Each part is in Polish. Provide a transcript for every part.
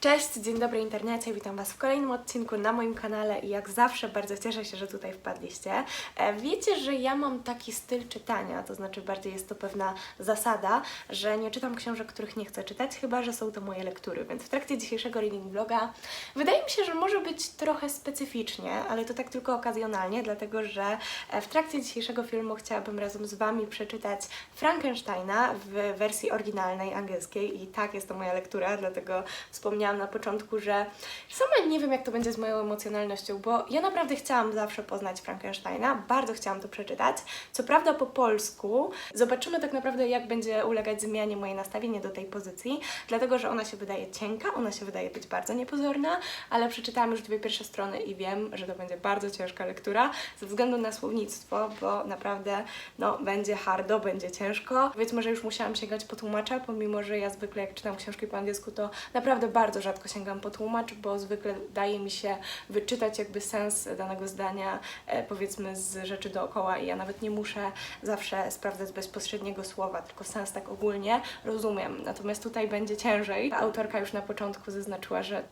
Cześć, dzień dobry internecie, witam Was w kolejnym odcinku na moim kanale i jak zawsze bardzo cieszę się, że tutaj wpadliście. E, Wiecie, że ja mam taki styl czytania, to znaczy bardziej jest to pewna zasada, że nie czytam książek, których nie chcę czytać, chyba że są to moje lektury, więc w trakcie dzisiejszego reading vloga wydaje mi się, że może być trochę specyficznie, ale to tak tylko okazjonalnie, dlatego że e, w trakcie dzisiejszego filmu chciałabym razem z Wami przeczytać Frankensteina w wersji oryginalnej angielskiej i tak jest to moja lektura, dlatego wspomniałam na początku, że sama nie wiem jak to będzie z moją emocjonalnością, bo ja naprawdę chciałam zawsze poznać Frankensteina, bardzo chciałam to przeczytać. Co prawda po polsku. Zobaczymy tak naprawdę jak będzie ulegać zmianie moje nastawienie do tej pozycji, dlatego że ona się wydaje cienka, ona się wydaje być bardzo niepozorna, ale przeczytałam już dwie pierwsze strony i wiem, że to będzie bardzo ciężka lektura ze względu na słownictwo, bo naprawdę no, będzie hardo, będzie ciężko. Powiedzmy, że już musiałam sięgać po tłumacza, pomimo, że ja zwykle jak czytam książki po angielsku, to naprawdę bardzo rzadko sięgam po tłumacz, bo zwykle daje mi się wyczytać jakby sens danego zdania, e, powiedzmy z rzeczy dookoła i ja nawet nie muszę zawsze sprawdzać bezpośredniego słowa, tylko sens tak ogólnie rozumiem. Natomiast tutaj będzie ciężej. Autorka już na początku zaznaczyła, że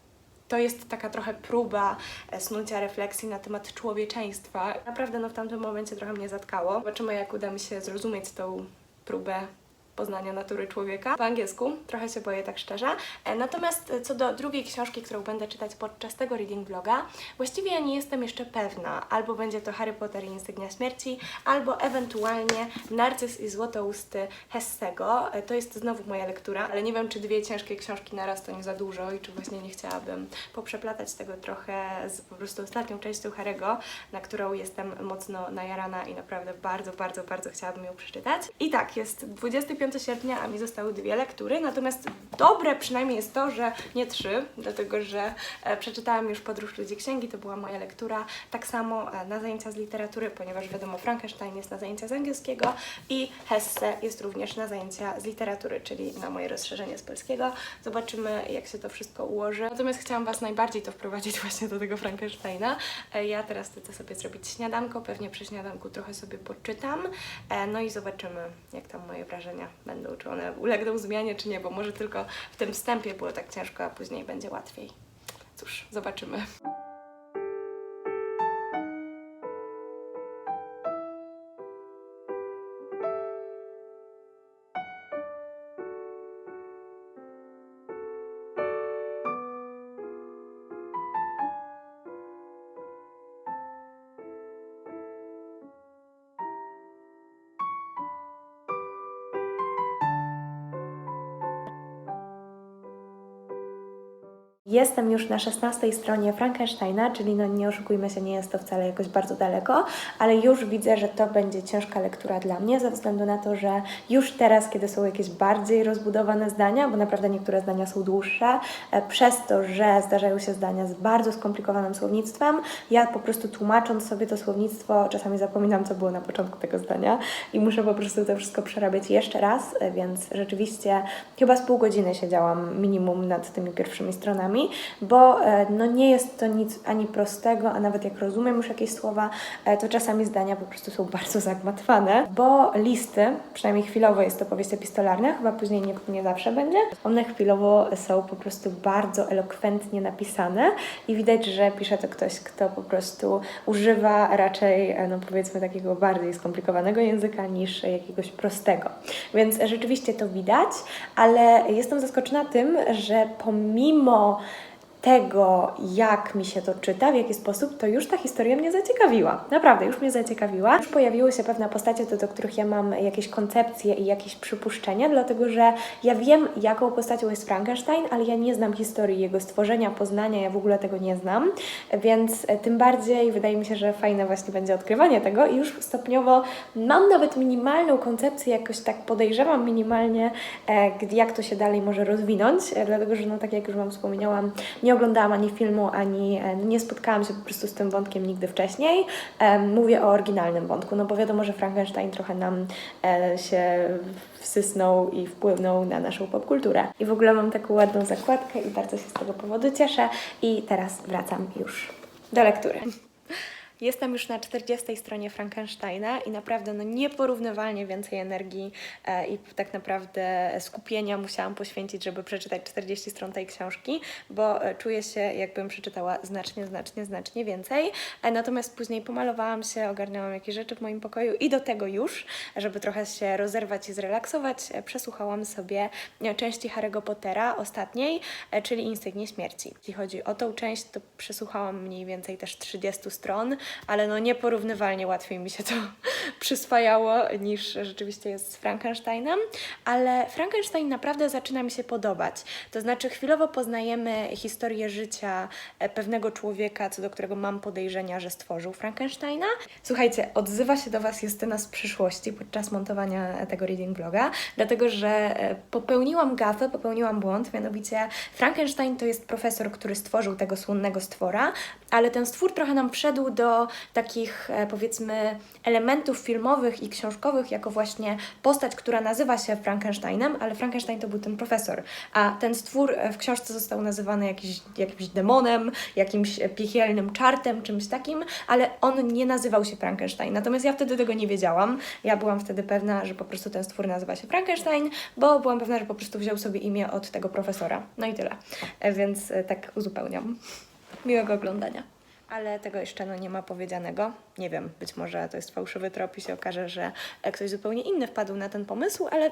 to jest taka trochę próba e, snucia refleksji na temat człowieczeństwa. Naprawdę no, w tamtym momencie trochę mnie zatkało. Zobaczymy, jak uda mi się zrozumieć tą próbę poznania natury człowieka. Po angielsku trochę się boję, tak szczerze. E, Natomiast e, co do drugiej książki, którą będę czytać podczas tego reading vloga, właściwie ja nie jestem jeszcze pewna. Albo będzie to Harry Potter i Insygnia Śmierci, albo ewentualnie Narcyz i Złotousty Hessego. E, To jest znowu moja lektura, ale nie wiem, czy dwie ciężkie książki naraz to nie za dużo i czy właśnie nie chciałabym poprzeplatać tego trochę z po prostu ostatnią częścią Harry'ego, na którą jestem mocno najarana i naprawdę bardzo, bardzo, bardzo chciałabym ją przeczytać. I tak, jest 25 sierpnia, a mi zostały dwie lektury, natomiast dobre przynajmniej jest to, że nie trzy, dlatego że e, przeczytałam już Podróż Ludzi Księgi, to była moja lektura, tak samo e, na zajęcia z literatury, ponieważ wiadomo, Frankenstein jest na zajęcia z angielskiego i Hesse jest również na zajęcia z literatury, czyli na moje rozszerzenie z polskiego. Zobaczymy, jak się to wszystko ułoży. Natomiast chciałam Was najbardziej to wprowadzić właśnie do tego Frankensteina. E, Ja teraz chcę sobie zrobić śniadanko, pewnie przy śniadanku trochę sobie poczytam, no i zobaczymy, jak tam moje wrażenia będą, czy one ulegną zmianie, czy nie, bo może tylko w tym wstępie było tak ciężko, a później będzie łatwiej. Cóż, zobaczymy. Jestem już na 16 stronie Frankensteina, czyli no nie oszukujmy się, nie jest to wcale jakoś bardzo daleko, ale już widzę, że to będzie ciężka lektura dla mnie, ze względu na to, że już teraz, kiedy są jakieś bardziej rozbudowane zdania, bo naprawdę niektóre zdania są dłuższe, e, przez to, że zdarzają się zdania z bardzo skomplikowanym słownictwem, ja po prostu tłumacząc sobie to słownictwo, czasami zapominam, co było na początku tego zdania i muszę po prostu to wszystko przerabiać jeszcze raz, e, więc rzeczywiście chyba z pół godziny siedziałam minimum nad tymi pierwszymi stronami, bo e, no nie jest to nic ani prostego, a nawet jak rozumiem już jakieś słowa, e, to czasami zdania po prostu są bardzo zagmatwane, bo listy, przynajmniej chwilowo jest to powieść epistolarna, chyba później nie, nie zawsze będzie, one chwilowo są po prostu bardzo elokwentnie napisane i widać, że pisze to ktoś, kto po prostu używa raczej, e, no powiedzmy, takiego bardziej skomplikowanego języka niż jakiegoś prostego. Więc rzeczywiście to widać, ale jestem zaskoczona tym, że pomimo tego, jak mi się to czyta, w jaki sposób, to już ta historia mnie zaciekawiła. Naprawdę, już mnie zaciekawiła. Już pojawiły się pewne postacie, do, do których ja mam jakieś koncepcje i jakieś przypuszczenia, dlatego że ja wiem, jaką postacią jest Frankenstein, ale ja nie znam historii jego stworzenia, poznania, ja w ogóle tego nie znam, więc e, tym bardziej wydaje mi się, że fajne właśnie będzie odkrywanie tego i już stopniowo mam nawet minimalną koncepcję, jakoś tak podejrzewam minimalnie, e, jak to się dalej może rozwinąć, e, dlatego że no tak jak już Wam wspomniałam, nie oglądałam ani filmu, ani e, nie spotkałam się po prostu z tym wątkiem nigdy wcześniej. Mówię o oryginalnym wątku, no bo wiadomo, że Frankenstein trochę nam e, się wsysnął i wpłynął na naszą popkulturę. I w ogóle mam taką ładną zakładkę i bardzo się z tego powodu cieszę. I teraz wracam już do lektury. Jestem już na 40 stronie Frankensteina i naprawdę no nieporównywalnie więcej energii e, i tak naprawdę skupienia musiałam poświęcić, żeby przeczytać 40 stron tej książki, bo e, czuję się jakbym przeczytała znacznie, znacznie, znacznie więcej. E, natomiast później pomalowałam się, ogarniałam jakieś rzeczy w moim pokoju i do tego już, żeby trochę się rozerwać i zrelaksować, e, przesłuchałam sobie e, części Harry'ego Pottera ostatniej, e, czyli Instygnie Śmierci. Jeśli chodzi o tą część, to przesłuchałam mniej więcej też 30 stron, ale no nieporównywalnie łatwiej mi się to przyswajało niż rzeczywiście jest z Frankensteinem, ale Frankenstein naprawdę zaczyna mi się podobać. To znaczy chwilowo poznajemy historię życia e, pewnego człowieka, co do którego mam podejrzenia, że stworzył Frankensteina. Słuchajcie, odzywa się do Was Justyna z przyszłości podczas montowania tego reading vloga, dlatego że e, popełniłam gafę, popełniłam błąd, mianowicie Frankenstein to jest profesor, który stworzył tego słynnego stwora, ale ten stwór trochę nam wszedł do takich e, powiedzmy elementów filmowych i książkowych jako właśnie postać, która nazywa się Frankensteinem, ale Frankenstein to był ten profesor, a ten stwór e, w książce został nazywany jakiś, jakimś demonem, jakimś piekielnym czartem, czymś takim, ale on nie nazywał się Frankenstein. Natomiast ja wtedy tego nie wiedziałam. Ja byłam wtedy pewna, że po prostu ten stwór nazywa się Frankenstein, bo byłam pewna, że po prostu wziął sobie imię od tego profesora. No i tyle. E, Więc tak uzupełniam. Miłego oglądania. Ale tego jeszcze no, nie ma powiedzianego. Nie wiem, być może to jest fałszywy trop i się okaże, że e, ktoś zupełnie inny wpadł na ten pomysł, ale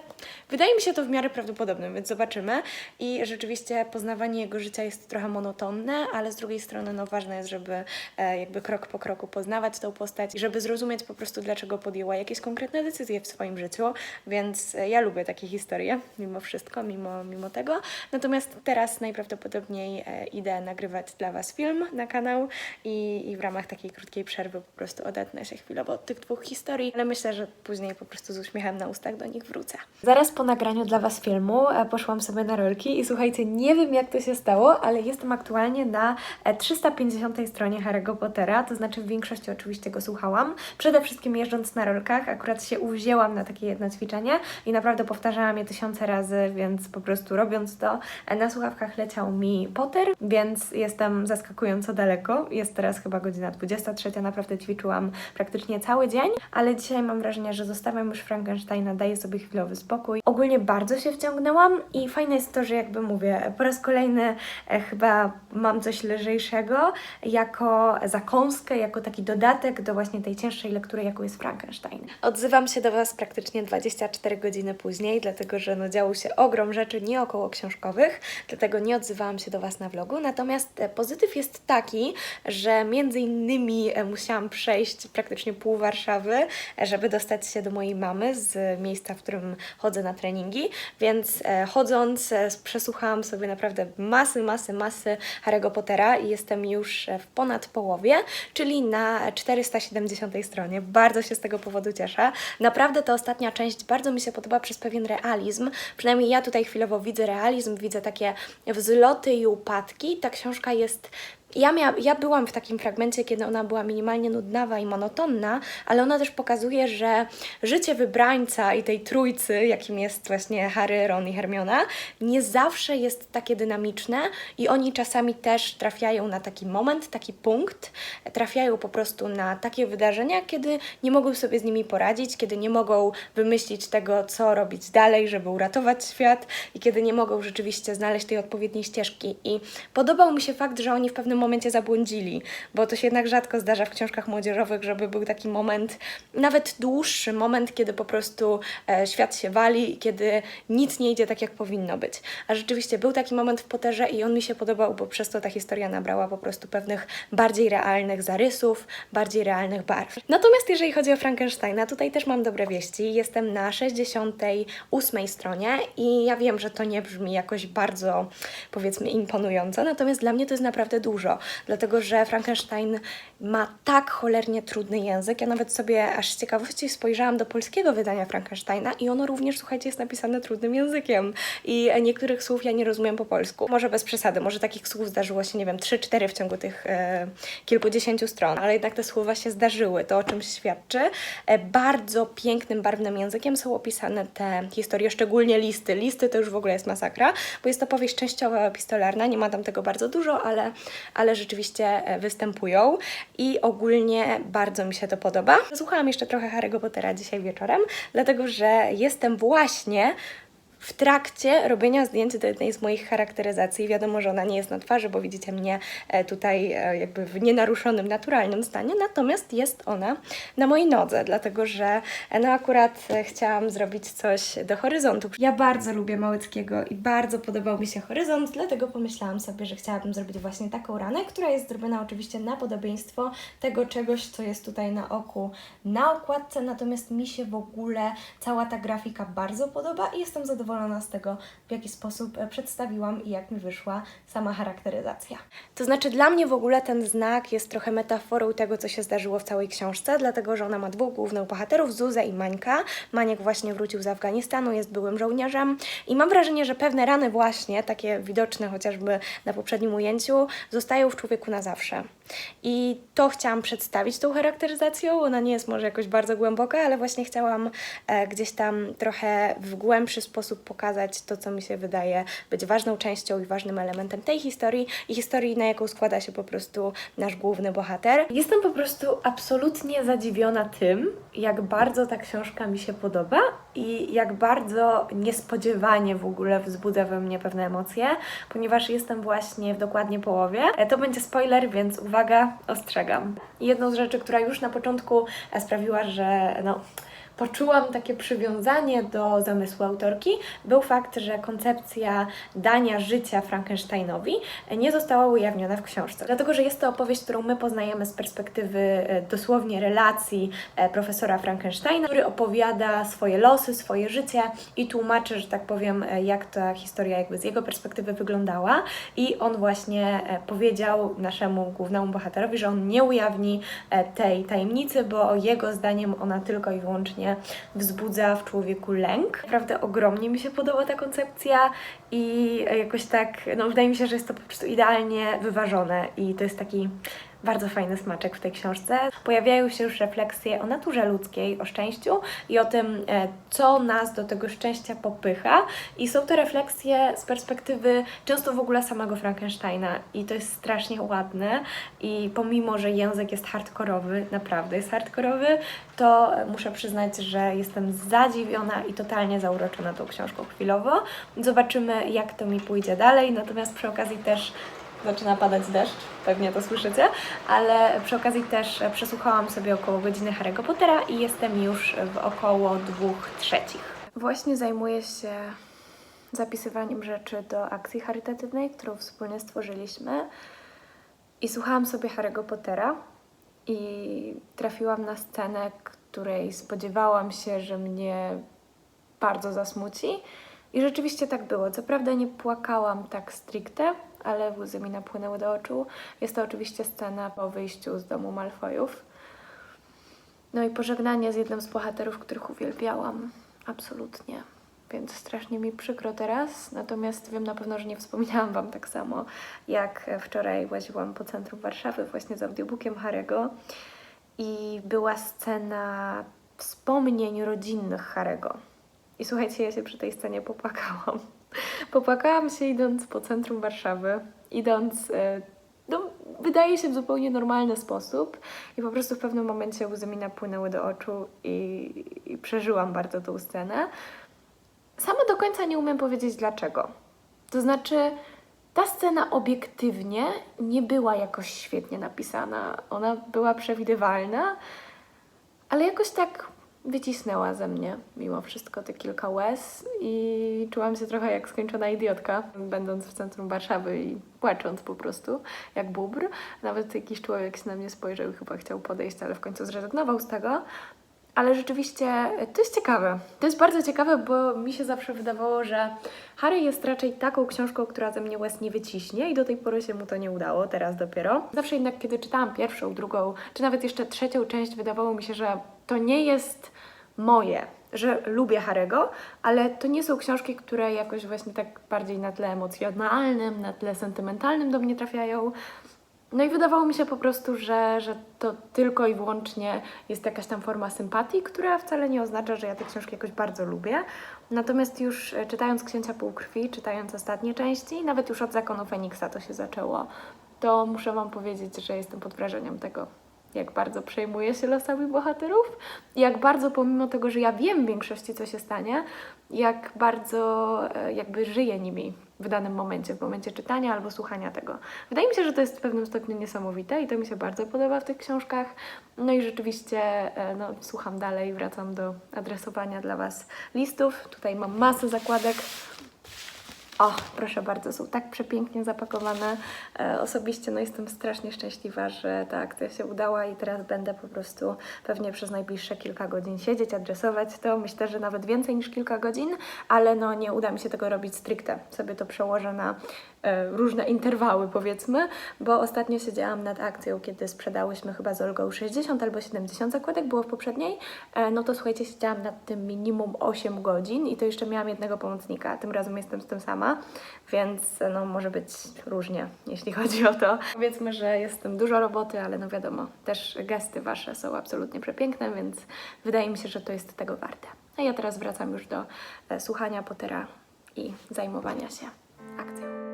wydaje mi się to w miarę prawdopodobne, więc zobaczymy. I rzeczywiście poznawanie jego życia jest trochę monotonne, ale z drugiej strony no, ważne jest, żeby e, jakby krok po kroku poznawać tą postać i żeby zrozumieć po prostu, dlaczego podjęła jakieś konkretne decyzje w swoim życiu, więc e, ja lubię takie historie, mimo wszystko, mimo, mimo tego. Natomiast teraz najprawdopodobniej e, idę nagrywać dla Was film na kanał i, i w ramach takiej krótkiej przerwy po prostu odetnę się chwilowo od tych dwóch historii, ale myślę, że później po prostu z uśmiechem na ustach do nich wrócę. Zaraz po nagraniu dla Was filmu e, poszłam sobie na rolki i słuchajcie, nie wiem jak to się stało, ale jestem aktualnie na e, 350 stronie Harry'ego Pottera, to znaczy w większości oczywiście go słuchałam. Przede wszystkim jeżdżąc na rolkach, akurat się uwzięłam na takie jedno ćwiczenie i naprawdę powtarzałam je tysiące razy, więc po prostu robiąc to, e, na słuchawkach leciał mi Potter, więc jestem zaskakująco daleko. Jest teraz chyba godzina 23, naprawdę ćwiczyłam praktycznie cały dzień, ale dzisiaj mam wrażenie, że zostawiam już Frankensteina, daję sobie chwilowy spokój. Ogólnie bardzo się wciągnęłam i fajne jest to, że jakby mówię, po raz kolejny e, chyba mam coś lżejszego jako zakąskę, jako taki dodatek do właśnie tej cięższej lektury, jaką jest Frankenstein. Odzywam się do Was praktycznie 24 godziny później, dlatego że no, działo się ogrom rzeczy nie około książkowych, dlatego nie odzywałam się do Was na vlogu. Natomiast e, pozytyw jest taki, że między innymi e, musiałam przejść praktycznie pół Warszawy, e, żeby dostać się do mojej mamy z miejsca, w którym chodzę na treningi, więc e, chodząc przesłuchałam sobie naprawdę masy, masy, masy Harry'ego Pottera i jestem już w ponad połowie, czyli na 470 stronie. Bardzo się z tego powodu cieszę. Naprawdę ta ostatnia część bardzo mi się podoba przez pewien realizm. Przynajmniej ja tutaj chwilowo widzę realizm, widzę takie wzloty i upadki. Ta książka jest ja, mia, ja byłam w takim fragmencie, kiedy ona była minimalnie nudnawa i monotonna, ale ona też pokazuje, że życie wybrańca i tej trójcy, jakim jest właśnie Harry, Ron i Hermiona, nie zawsze jest takie dynamiczne i oni czasami też trafiają na taki moment, taki punkt, trafiają po prostu na takie wydarzenia, kiedy nie mogą sobie z nimi poradzić, kiedy nie mogą wymyślić tego, co robić dalej, żeby uratować świat i kiedy nie mogą rzeczywiście znaleźć tej odpowiedniej ścieżki. I podobał mi się fakt, że oni w pewnym momencie zabłądzili, bo to się jednak rzadko zdarza w książkach młodzieżowych, żeby był taki moment, nawet dłuższy moment, kiedy po prostu e, świat się wali i kiedy nic nie idzie tak, jak powinno być. A rzeczywiście był taki moment w Potterze i on mi się podobał, bo przez to ta historia nabrała po prostu pewnych bardziej realnych zarysów, bardziej realnych barw. Natomiast jeżeli chodzi o Frankensteina, tutaj też mam dobre wieści. Jestem na 68 stronie i ja wiem, że to nie brzmi jakoś bardzo, powiedzmy, imponująco, natomiast dla mnie to jest naprawdę dużo, dlatego że Frankenstein ma tak cholernie trudny język. Ja nawet sobie aż z ciekawości spojrzałam do polskiego wydania Frankensteina i ono również, słuchajcie, jest napisane trudnym językiem i niektórych słów ja nie rozumiem po polsku. Może bez przesady, może takich słów zdarzyło się, nie wiem, 3-4 w ciągu tych e, kilkudziesięciu stron, ale jednak te słowa się zdarzyły, to o czymś świadczy. E, bardzo pięknym, barwnym językiem są opisane te historie, szczególnie listy. Listy to już w ogóle jest masakra, bo jest to powieść częściowo epistolarna, nie ma tam tego bardzo dużo, ale ale rzeczywiście e, występują i ogólnie bardzo mi się to podoba. Słuchałam jeszcze trochę Harry'ego Pottera dzisiaj wieczorem, dlatego że jestem właśnie w trakcie robienia zdjęć do jednej z moich charakteryzacji. Wiadomo, że ona nie jest na twarzy, bo widzicie mnie e, tutaj e, jakby w nienaruszonym, naturalnym stanie, natomiast jest ona na mojej nodze, dlatego że e, no akurat chciałam zrobić coś do horyzontu. Ja bardzo lubię Małyckiego i bardzo podobał mi się horyzont, dlatego pomyślałam sobie, że chciałabym zrobić właśnie taką ranę, która jest zrobiona oczywiście na podobieństwo tego czegoś, co jest tutaj na oku na okładce, natomiast mi się w ogóle cała ta grafika bardzo podoba i jestem zadowolona z tego, w jaki sposób e, przedstawiłam i jak mi wyszła sama charakteryzacja. To znaczy, dla mnie w ogóle ten znak jest trochę metaforą tego, co się zdarzyło w całej książce, dlatego że ona ma dwóch głównych bohaterów, Zuzę i Mańka. Maniek właśnie wrócił z Afganistanu, jest byłym żołnierzem i mam wrażenie, że pewne rany właśnie, takie widoczne chociażby na poprzednim ujęciu, zostają w człowieku na zawsze. I to chciałam przedstawić tą charakteryzacją. Ona nie jest może jakoś bardzo głęboka, ale właśnie chciałam e, gdzieś tam trochę w głębszy sposób pokazać to, co mi się wydaje być ważną częścią i ważnym elementem tej historii i historii, na jaką składa się po prostu nasz główny bohater. Jestem po prostu absolutnie zadziwiona tym, jak bardzo ta książka mi się podoba i jak bardzo niespodziewanie w ogóle wzbudza we mnie pewne emocje, ponieważ jestem właśnie w dokładnie połowie. E, To będzie spoiler, więc uwaga, ostrzegam. Jedną z rzeczy, która już na początku sprawiła, że no, poczułam takie przywiązanie do zamysłu autorki, był fakt, że koncepcja dania życia Frankensteinowi nie została ujawniona w książce. Dlatego, że jest to opowieść, którą my poznajemy z perspektywy e, dosłownie relacji e, profesora Frankensteina, który opowiada swoje losy, swoje życie i tłumaczy, że tak powiem, e, jak ta historia jakby z jego perspektywy wyglądała. I on właśnie powiedział naszemu głównemu bohaterowi, że on nie ujawni tej tajemnicy, bo jego zdaniem ona tylko i wyłącznie wzbudza w człowieku lęk. Naprawdę ogromnie mi się podoba ta koncepcja i jakoś tak, no wydaje mi się, że jest to po prostu idealnie wyważone i to jest taki bardzo fajny smaczek w tej książce. Pojawiają się już refleksje o naturze ludzkiej, o szczęściu i o tym, e, co nas do tego szczęścia popycha. I są to refleksje z perspektywy często w ogóle samego Frankensteina. I to jest strasznie ładne. I pomimo, że język jest hardkorowy, naprawdę jest hardkorowy, to muszę przyznać, że jestem zadziwiona i totalnie zauroczona tą książką chwilowo. Zobaczymy, jak to mi pójdzie dalej. Natomiast przy okazji też zaczyna padać deszcz, pewnie to słyszycie, ale przy okazji też przesłuchałam sobie około godziny Harry'ego Pottera i jestem już w około dwóch trzecich. Właśnie zajmuję się zapisywaniem rzeczy do akcji charytatywnej, którą wspólnie stworzyliśmy i słuchałam sobie Harry'ego Pottera i trafiłam na scenę, której spodziewałam się, że mnie bardzo zasmuci. I rzeczywiście tak było. Co prawda nie płakałam tak stricte, ale łzy mi napłynęły do oczu. Jest to oczywiście scena po wyjściu z domu Malfoyów. No i pożegnanie z jednym z bohaterów, których uwielbiałam. Absolutnie. Więc strasznie mi przykro teraz, natomiast wiem na pewno, że nie wspominałam Wam tak samo, jak wczoraj łaziłam po centrum Warszawy właśnie z audiobookiem Harego i była scena wspomnień rodzinnych Harego. I słuchajcie, ja się przy tej scenie popłakałam. Popłakałam się idąc po centrum Warszawy, idąc, e, no, wydaje się w zupełnie normalny sposób i po prostu w pewnym momencie łzy mi napłynęły do oczu i, i przeżyłam bardzo tą scenę. Sama do końca nie umiem powiedzieć dlaczego. To znaczy, ta scena obiektywnie nie była jakoś świetnie napisana. Ona była przewidywalna, ale jakoś tak wycisnęła ze mnie mimo wszystko te kilka łez i czułam się trochę jak skończona idiotka, będąc w centrum Warszawy i płacząc po prostu, jak bubr. Nawet jakiś człowiek się na mnie spojrzał i chyba chciał podejść, ale w końcu zrezygnował z tego. Ale rzeczywiście to jest ciekawe. To jest bardzo ciekawe, bo mi się zawsze wydawało, że Harry jest raczej taką książką, która ze mnie łez nie wyciśnie i do tej pory się mu to nie udało, teraz dopiero. Zawsze jednak, kiedy czytałam pierwszą, drugą, czy nawet jeszcze trzecią część, wydawało mi się, że to nie jest moje, że lubię Harego, ale to nie są książki, które jakoś właśnie tak bardziej na tle emocjonalnym, na tle sentymentalnym do mnie trafiają. No i wydawało mi się po prostu, że, że to tylko i wyłącznie jest jakaś tam forma sympatii, która wcale nie oznacza, że ja te książki jakoś bardzo lubię. Natomiast już e, czytając Księcia Półkrwi, czytając ostatnie części, nawet już od Zakonu Feniksa to się zaczęło to muszę Wam powiedzieć, że jestem pod wrażeniem tego, jak bardzo przejmuję się losami bohaterów, jak bardzo pomimo tego, że ja wiem w większości, co się stanie, jak bardzo e, jakby żyję nimi w danym momencie, w momencie czytania albo słuchania tego. Wydaje mi się, że to jest w pewnym stopniu niesamowite i to mi się bardzo podoba w tych książkach. No i rzeczywiście e, no, słucham dalej, wracam do adresowania dla Was listów. Tutaj mam masę zakładek. O, proszę bardzo, są tak przepięknie zapakowane. E, osobiście no, jestem strasznie szczęśliwa, że ta akcja się udała i teraz będę po prostu pewnie przez najbliższe kilka godzin siedzieć, adresować to. Myślę, że nawet więcej niż kilka godzin, ale no, nie uda mi się tego robić stricte. Sobie to przełożę na e, różne interwały, powiedzmy, bo ostatnio siedziałam nad akcją, kiedy sprzedałyśmy chyba z Olgą 60 albo 70 zakładek, było w poprzedniej. E, no to słuchajcie, siedziałam nad tym minimum 8 godzin i to jeszcze miałam jednego pomocnika. Tym razem jestem z tym sama, więc no może być różnie, jeśli chodzi o to. Powiedzmy, że jest w tym dużo roboty, ale no wiadomo, też gesty Wasze są absolutnie przepiękne, więc wydaje mi się, że to jest tego warte. A ja teraz wracam już do e, słuchania Pottera i zajmowania się akcją.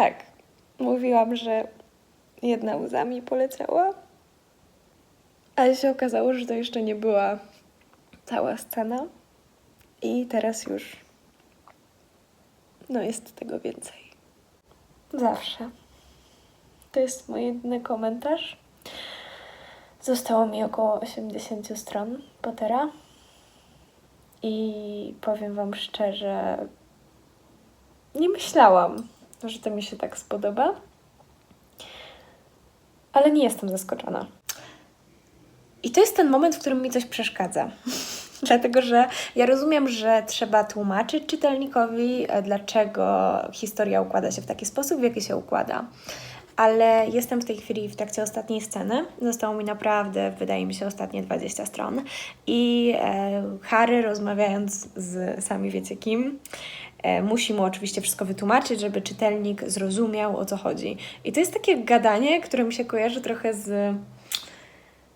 Tak, mówiłam, że jedna łza mi poleciała, ale się okazało, że to jeszcze nie była cała scena i teraz już no jest tego więcej. Zawsze. To jest mój jedyny komentarz. Zostało mi około 80 stron Pottera i powiem Wam szczerze, nie myślałam, że to mi się tak spodoba, ale nie jestem zaskoczona. I to jest ten moment, w którym mi coś przeszkadza. Dlatego, że ja rozumiem, że trzeba tłumaczyć czytelnikowi, e, dlaczego historia układa się w taki sposób, w jaki się układa. Ale jestem w tej chwili w trakcie ostatniej sceny. Zostało mi naprawdę, wydaje mi się, ostatnie 20 stron. I e, Harry, rozmawiając z sami wiecie kim, musi mu oczywiście wszystko wytłumaczyć, żeby czytelnik zrozumiał o co chodzi. I to jest takie gadanie, które mi się kojarzy trochę z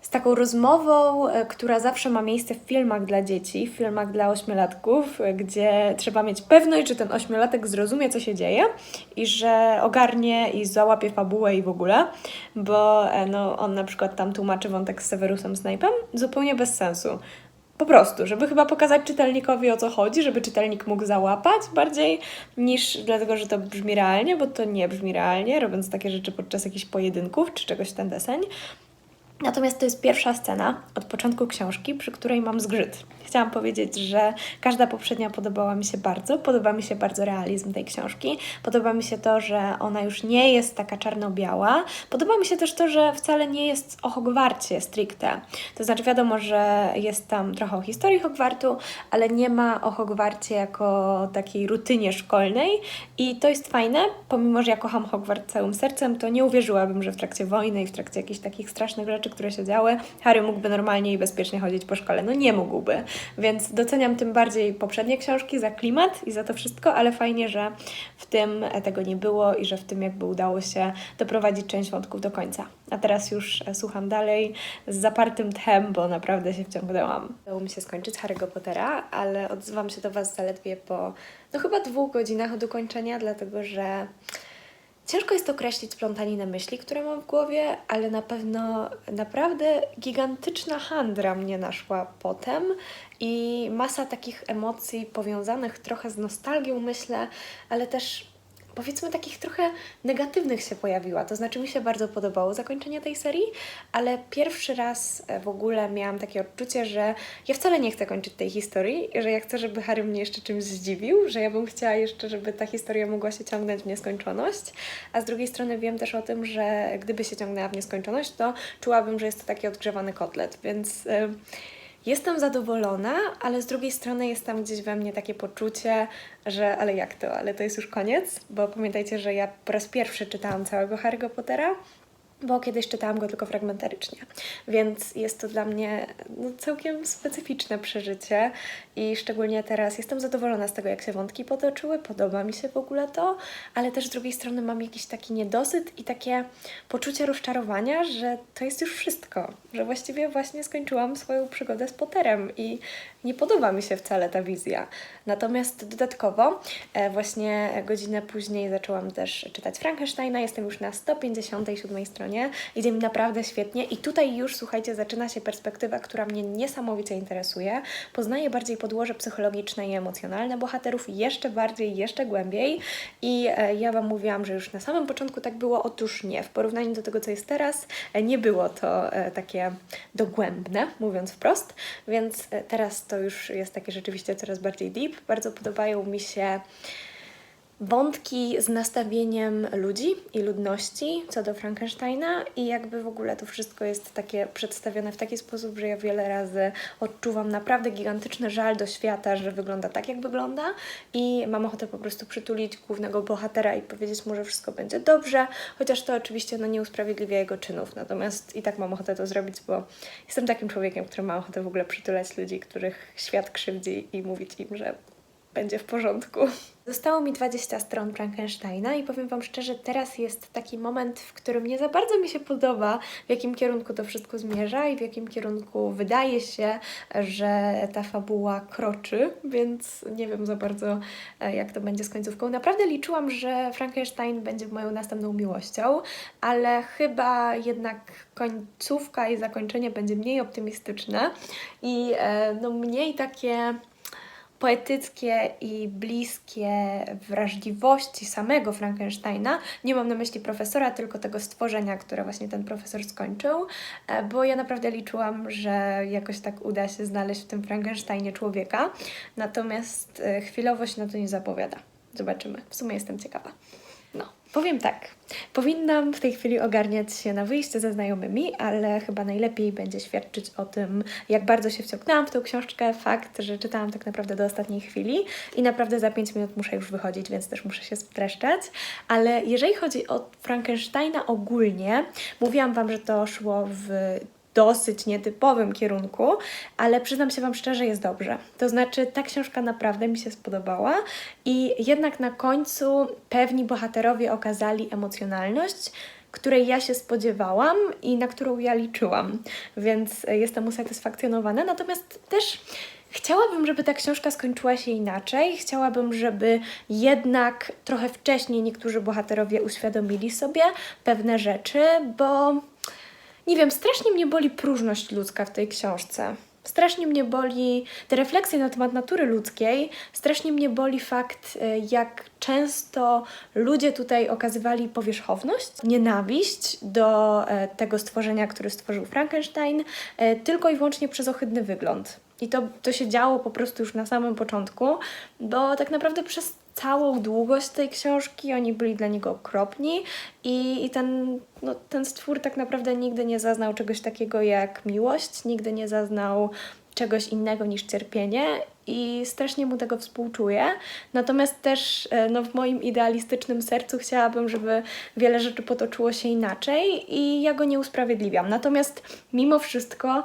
z taką rozmową, e, która zawsze ma miejsce w filmach dla dzieci, w filmach dla ośmiolatków, e, gdzie trzeba mieć pewność, że ten ośmiolatek zrozumie, co się dzieje i że ogarnie i załapie fabułę i w ogóle, bo e, no, on na przykład tam tłumaczy wątek z Severusem Snape'em zupełnie bez sensu. Po prostu, żeby chyba pokazać czytelnikowi o co chodzi, żeby czytelnik mógł załapać bardziej niż dlatego, że to brzmi realnie, bo to nie brzmi realnie, robiąc takie rzeczy podczas jakichś pojedynków czy czegoś ten deseń. Natomiast to jest pierwsza scena od początku książki, przy której mam zgrzyt. Chciałam powiedzieć, że każda poprzednia podobała mi się bardzo. Podoba mi się bardzo realizm tej książki. Podoba mi się to, że ona już nie jest taka czarno-biała. Podoba mi się też to, że wcale nie jest o Hogwarcie stricte. To znaczy wiadomo, że jest tam trochę o historii Hogwartu, ale nie ma o Hogwarcie jako takiej rutynie szkolnej i to jest fajne, pomimo, że ja kocham Hogwart całym sercem, to nie uwierzyłabym, że w trakcie wojny i w trakcie jakichś takich strasznych rzeczy, które się działy, Harry mógłby normalnie i bezpiecznie chodzić po szkole. No nie mógłby. Więc doceniam tym bardziej poprzednie książki za klimat i za to wszystko, ale fajnie, że w tym tego nie było i że w tym jakby udało się doprowadzić część wątków do końca. A teraz już e, słucham dalej z zapartym tchem, bo naprawdę się wciągnęłam. Udało mi się skończyć Harry'ego Pottera, ale odzywam się do Was zaledwie po no chyba dwóch godzinach od ukończenia, dlatego że Ciężko jest określić plątaninę myśli, które mam w głowie, ale na pewno naprawdę gigantyczna handra mnie naszła potem i masa takich emocji powiązanych trochę z nostalgią, myślę, ale też powiedzmy takich trochę negatywnych się pojawiła. To znaczy mi się bardzo podobało zakończenie tej serii, ale pierwszy raz e, w ogóle miałam takie odczucie, że ja wcale nie chcę kończyć tej historii, że ja chcę, żeby Harry mnie jeszcze czymś zdziwił, że ja bym chciała jeszcze, żeby ta historia mogła się ciągnąć w nieskończoność, a z drugiej strony wiem też o tym, że gdyby się ciągnęła w nieskończoność, to czułabym, że jest to taki odgrzewany kotlet, więc... Yy, Jestem zadowolona, ale z drugiej strony jest tam gdzieś we mnie takie poczucie, że ale jak to, ale to jest już koniec, bo pamiętajcie, że ja po raz pierwszy czytałam całego Harry'ego Pottera bo kiedyś czytałam go tylko fragmentarycznie, więc jest to dla mnie no, całkiem specyficzne przeżycie i szczególnie teraz jestem zadowolona z tego, jak się wątki potoczyły, podoba mi się w ogóle to, ale też z drugiej strony mam jakiś taki niedosyt i takie poczucie rozczarowania, że to jest już wszystko, że właściwie właśnie skończyłam swoją przygodę z Potterem i nie podoba mi się wcale ta wizja. Natomiast dodatkowo e, właśnie godzinę później zaczęłam też czytać Frankensteina, jestem już na 157 stronie, idzie mi naprawdę świetnie i tutaj już, słuchajcie, zaczyna się perspektywa, która mnie niesamowicie interesuje. Poznaję bardziej podłoże psychologiczne i emocjonalne bohaterów jeszcze bardziej, jeszcze głębiej i e, ja Wam mówiłam, że już na samym początku tak było, otóż nie. W porównaniu do tego, co jest teraz, e, nie było to e, takie dogłębne, mówiąc wprost, więc teraz to już jest takie rzeczywiście coraz bardziej deep. Bardzo podobają mi się wątki z nastawieniem ludzi i ludności co do Frankensteina i jakby w ogóle to wszystko jest takie przedstawione w taki sposób, że ja wiele razy odczuwam naprawdę gigantyczny żal do świata, że wygląda tak, jak wygląda i mam ochotę po prostu przytulić głównego bohatera i powiedzieć mu, że wszystko będzie dobrze, chociaż to oczywiście no, nie usprawiedliwia jego czynów, natomiast i tak mam ochotę to zrobić, bo jestem takim człowiekiem, który ma ochotę w ogóle przytulać ludzi, których świat krzywdzi i mówić im, że będzie w porządku. Zostało mi 20 stron Frankensteina i powiem Wam szczerze, teraz jest taki moment, w którym nie za bardzo mi się podoba, w jakim kierunku to wszystko zmierza i w jakim kierunku wydaje się, że ta fabuła kroczy, więc nie wiem za bardzo, e, jak to będzie z końcówką. Naprawdę liczyłam, że Frankenstein będzie moją następną miłością, ale chyba jednak końcówka i zakończenie będzie mniej optymistyczne i e, no mniej takie poetyckie i bliskie wrażliwości samego Frankensteina. Nie mam na myśli profesora, tylko tego stworzenia, które właśnie ten profesor skończył, e, bo ja naprawdę liczyłam, że jakoś tak uda się znaleźć w tym Frankensteinie człowieka. Natomiast e, chwilowo się na to nie zapowiada. Zobaczymy. W sumie jestem ciekawa. Powiem tak. Powinnam w tej chwili ogarniać się na wyjście ze znajomymi, ale chyba najlepiej będzie świadczyć o tym, jak bardzo się wciągnęłam w tą książkę, fakt, że czytałam tak naprawdę do ostatniej chwili i naprawdę za 5 minut muszę już wychodzić, więc też muszę się streszczać. Ale jeżeli chodzi o Frankensteina ogólnie, mówiłam Wam, że to szło w dosyć nietypowym kierunku, ale przyznam się Wam szczerze, jest dobrze. To znaczy, ta książka naprawdę mi się spodobała i jednak na końcu pewni bohaterowie okazali emocjonalność, której ja się spodziewałam i na którą ja liczyłam, więc jestem usatysfakcjonowana. Natomiast też Chciałabym, żeby ta książka skończyła się inaczej. Chciałabym, żeby jednak trochę wcześniej niektórzy bohaterowie uświadomili sobie pewne rzeczy, bo nie wiem, strasznie mnie boli próżność ludzka w tej książce. Strasznie mnie boli te refleksje na temat natury ludzkiej, strasznie mnie boli fakt, e, jak często ludzie tutaj okazywali powierzchowność, nienawiść do e, tego stworzenia, który stworzył Frankenstein, e, tylko i wyłącznie przez ohydny wygląd. I to, to się działo po prostu już na samym początku, bo tak naprawdę przez całą długość tej książki oni byli dla niego okropni i, i ten, no, ten stwór tak naprawdę nigdy nie zaznał czegoś takiego jak miłość, nigdy nie zaznał czegoś innego niż cierpienie i strasznie mu tego współczuję. Natomiast też e, no, w moim idealistycznym sercu chciałabym, żeby wiele rzeczy potoczyło się inaczej i ja go nie usprawiedliwiam. Natomiast mimo wszystko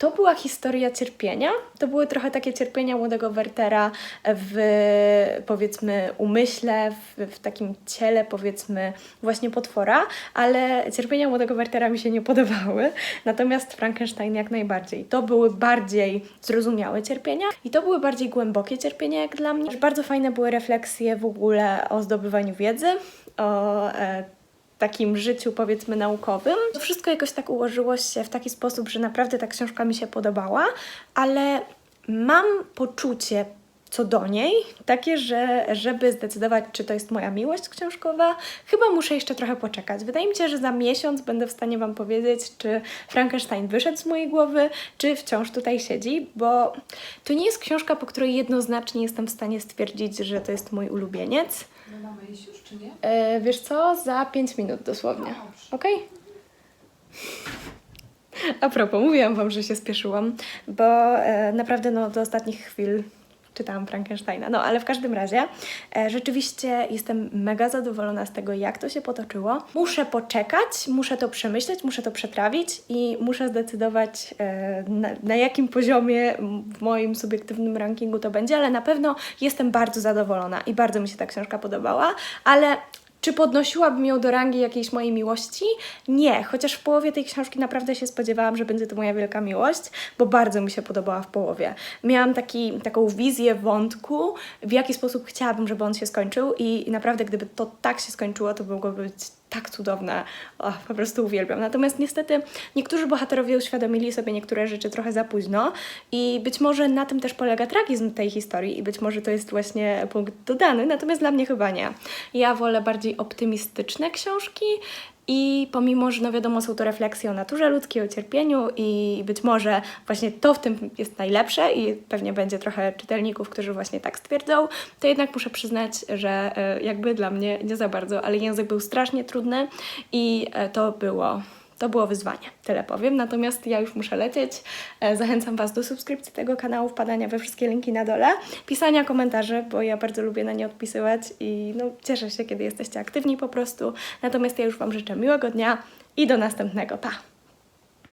to była historia cierpienia. To były trochę takie cierpienia młodego Wertera w powiedzmy umyśle, w, w, takim ciele powiedzmy właśnie potwora, ale cierpienia młodego Wertera mi się nie podobały. Natomiast Frankenstein jak najbardziej. To były bardziej zrozumiałe cierpienia i to były bardziej głębokie cierpienia jak dla mnie. Bardzo fajne były refleksje w ogóle o zdobywaniu wiedzy, o e, takim życiu, powiedzmy, naukowym. To wszystko jakoś tak ułożyło się w taki sposób, że naprawdę ta książka mi się podobała, ale mam poczucie co do niej, takie, że żeby zdecydować, czy to jest moja miłość książkowa, chyba muszę jeszcze trochę poczekać. Wydaje mi się, że za miesiąc będę w stanie Wam powiedzieć, czy Frankenstein wyszedł z mojej głowy, czy wciąż tutaj siedzi, bo to nie jest książka, po której jednoznacznie jestem w stanie stwierdzić, że to jest mój ulubieniec. My mamy iść już, czy nie? E, wiesz co? Za 5 minut dosłownie. No. Okej? A propos, mówiłam Wam, że się spieszyłam, bo e, naprawdę no, do ostatnich chwil czytałam Frankensteina. No ale w każdym razie e, rzeczywiście jestem mega zadowolona z tego, jak to się potoczyło. Muszę poczekać, muszę to przemyśleć, muszę to przetrawić i muszę zdecydować, e, na, na jakim poziomie w moim subiektywnym rankingu to będzie, ale na pewno jestem bardzo zadowolona i bardzo mi się ta książka podobała, ale czy podnosiłabym ją do rangi jakiejś mojej miłości? Nie, chociaż w połowie tej książki naprawdę się spodziewałam, że będzie to moja wielka miłość, bo bardzo mi się podobała w połowie. Miałam taki, taką wizję wątku, w jaki sposób chciałabym, żeby on się skończył i, naprawdę gdyby to tak się skończyło, to mogłoby być tak cudowne. O, po prostu uwielbiam. Natomiast niestety niektórzy bohaterowie uświadomili sobie niektóre rzeczy trochę za późno i być może na tym też polega tragizm tej historii i być może to jest właśnie punkt dodany, natomiast dla mnie chyba nie. Ja wolę bardziej optymistyczne książki i pomimo, że no wiadomo, są to refleksje o naturze ludzkiej, o cierpieniu i być może właśnie to w tym jest najlepsze i pewnie będzie trochę czytelników, którzy właśnie tak stwierdzą, to jednak muszę przyznać, że e, jakby dla mnie nie za bardzo, ale język był strasznie trudny i e, to było to było wyzwanie, tyle powiem. Natomiast ja już muszę lecieć. E, Zachęcam Was do subskrypcji tego kanału, wpadania we wszystkie linki na dole, pisania komentarzy, bo ja bardzo lubię na nie odpisywać i no, cieszę się, kiedy jesteście aktywni po prostu. Natomiast ja już Wam życzę miłego dnia i do następnego. Pa!